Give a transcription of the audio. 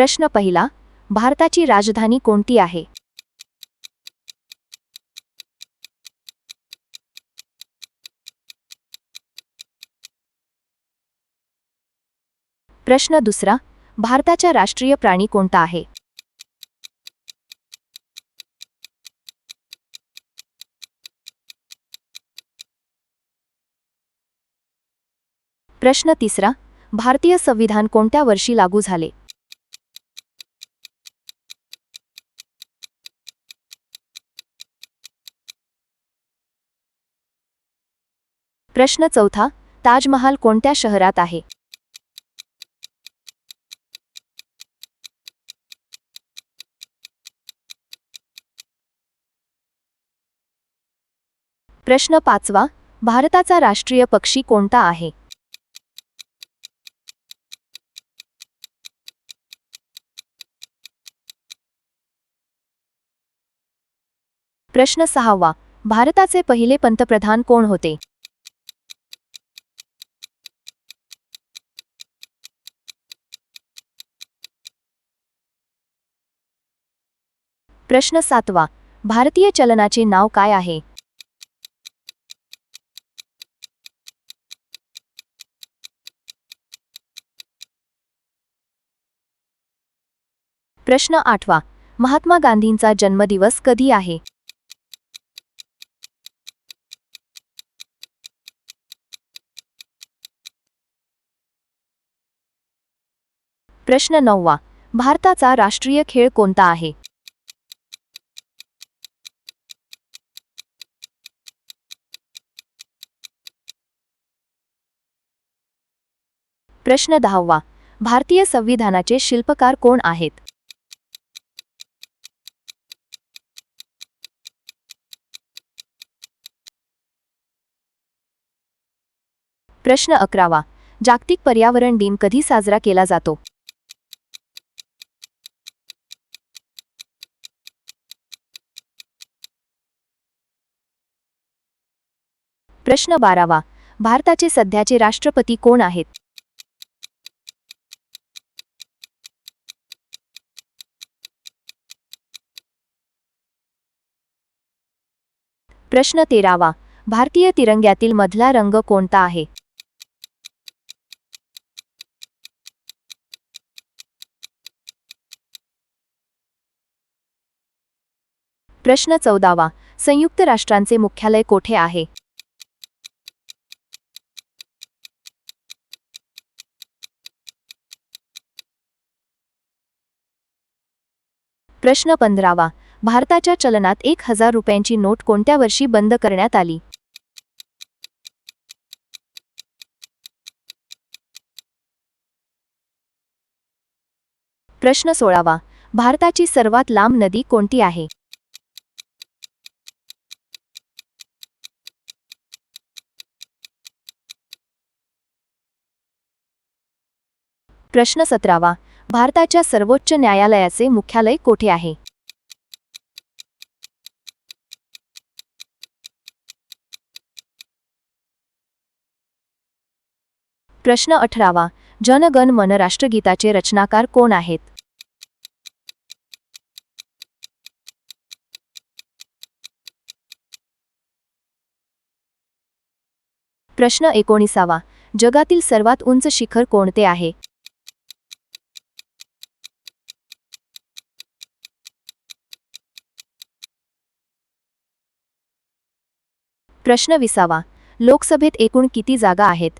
प्रश्न पहिला भारताची राजधानी कोणती आहे? प्रश्न दुसरा भारताचा राष्ट्रीय प्राणी कोणता आहे? प्रश्न तिसरा भारतीय संविधान कोणत्या वर्षी लागू झाले? प्रश्न चौथा ताजमहाल कोणत्या शहरात आहे? प्रश्न पाचवा भारताचा राष्ट्रीय पक्षी कोणता आहे? प्रश्न सहावा भारताचे पहिले पंतप्रधान कोण होते? प्रश्न सातवा भारतीय चलनाचे नाव काय आहे? प्रश्न आठवा महात्मा गांधींचा जन्मदिवस कधी आहे? प्रश्न नववा भारताचा राष्ट्रीय खेळ कोणता आहे? प्रश्न दहावा. भारतीय संविधानाचे शिल्पकार कोण आहेत? प्रश्न अकरावा. जागतिक पर्यावरण दिन कधी साजरा केला जातो? प्रश्न बारावा. भारताचे सध्याचे राष्ट्रपती कोण आहेत? प्रश्न तेरावा. भारतीय तिरंग्यातील मधला रंग कोणता आहे? प्रश्न चौदावा. संयुक्त राष्ट्रांचे मुख्यालय कोठे आहे? प्रश्न पंधरावा. भारताच्या चलनात एक हजार रुपयांची नोट कोणत्या वर्षी बंद करण्यात आली? प्रश्न सोळावा. भारताची सर्वात लांब नदी कोणती आहे? प्रश्न सतरावा. भारताच्या सर्वोच्च न्यायालयाचे मुख्यालय कोठे आहे? प्रश्न अठरावा जनगण मन राष्ट्रगीताचे रचनाकार कोण आहेत? प्रश्न एकोणीसावा जगातील सर्वात उंच शिखर कोणते आहे? प्रश्न विसावा लोकसभेत एकूण किती जागा आहेत?